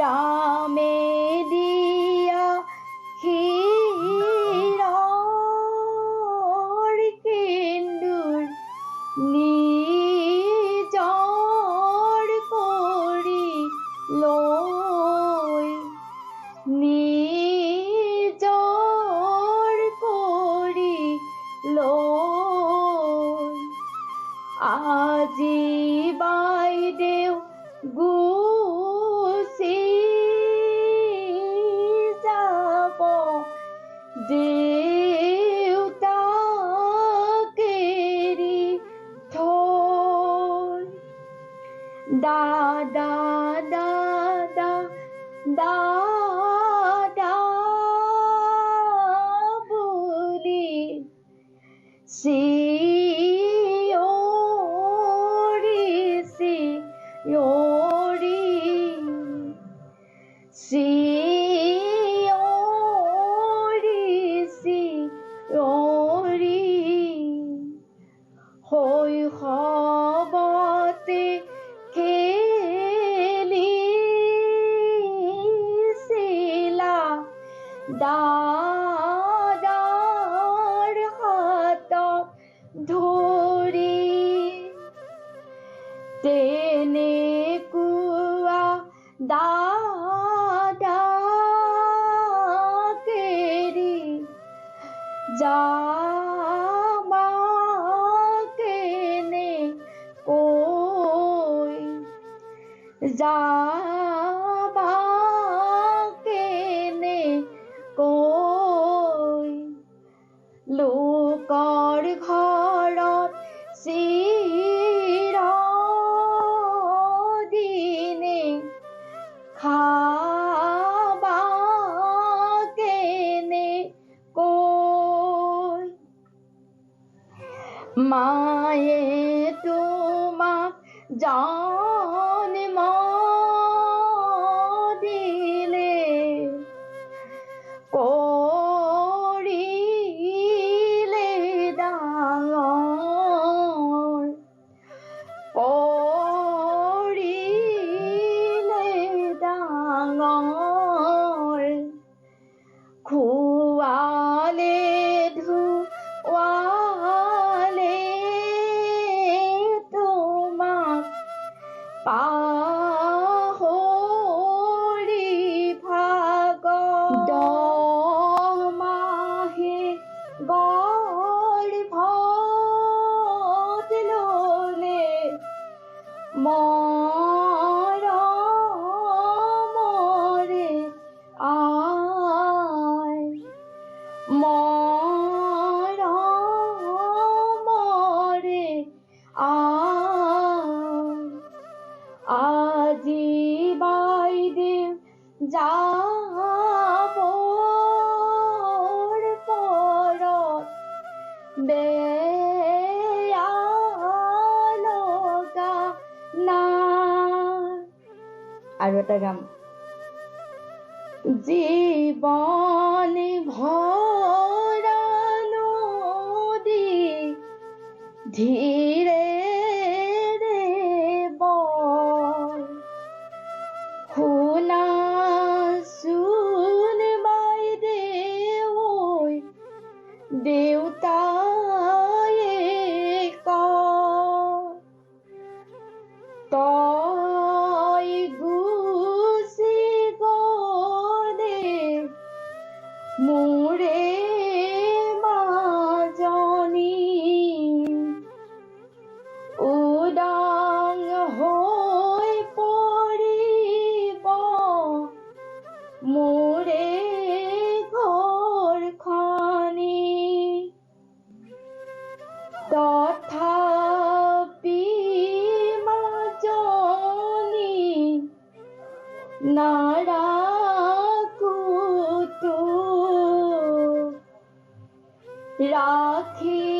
ৰামে দিয়া ক্ষীৰৰ সেন্দুৰ নিজৰ কৰি লৈ নিজৰ কৰি লৈ আজি বাইদেউ গুচি দাদাৰ হাতত ধৰি তেনেকুৱা দাদাকেৰি যামাকেনে কৈ যাবাকেনে じ。মৰমৰে আই আজি বাইদেউ যাবৰ পৰত বেয়া লগা নাই আৰু এটা গাম Deep. নারা তো রাখি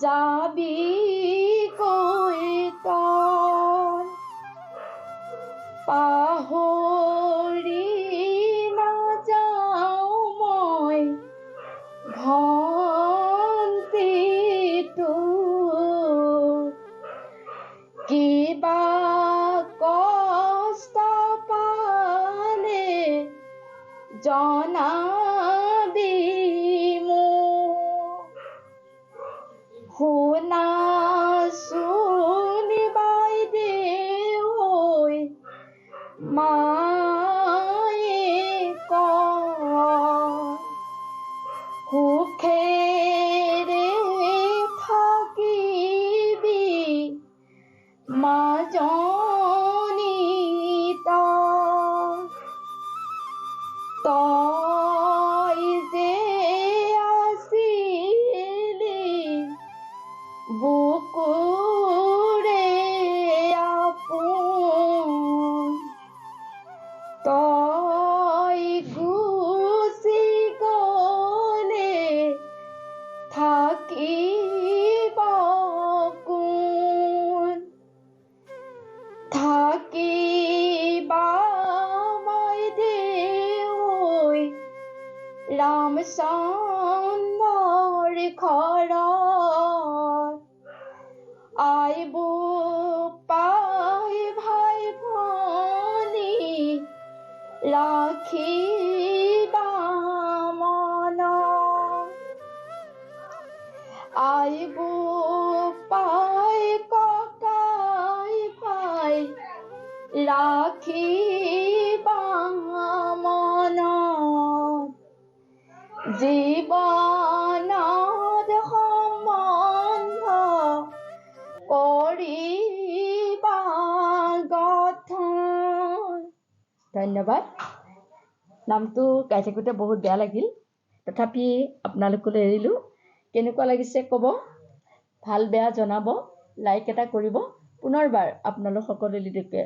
যাবি কৈ তই পাহৰি নাযাওঁ মই ভন্টিটো কিবা কষ্ট পালে জনাবি তই গুচি গলে থাকিব কোন? থাকিবা বাইদেউ ৰামচন্দ্ৰৰ ঘৰত আইব ৰাখিবা মনত আইব পাই ককাই ভাই ৰাখিবা মনত জীৱনত সম্বন্ধ কৰিবা ধন্যবাদ। নামটো গাই থাকোঁতে বহুত বেয়া লাগিল। তথাপি আপোনালোকলৈ এৰিলোঁ। কেনেকুৱা লাগিছে ক'ব? ভাল বেয়া জনাব। লাইক এটা কৰিব। পুনৰবাৰ আপোনালোক সকলোলৈকে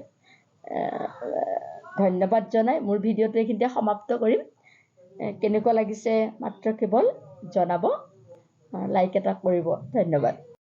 ধন্যবাদ জনাই। মোৰ ভিডিঅ'টো এইখিনিতে সমাপ্ত কৰিম। কেনেকুৱা লাগিছে? মাত্ৰ কেৱল জনাব। লাইক এটা কৰিব। ধন্যবাদ।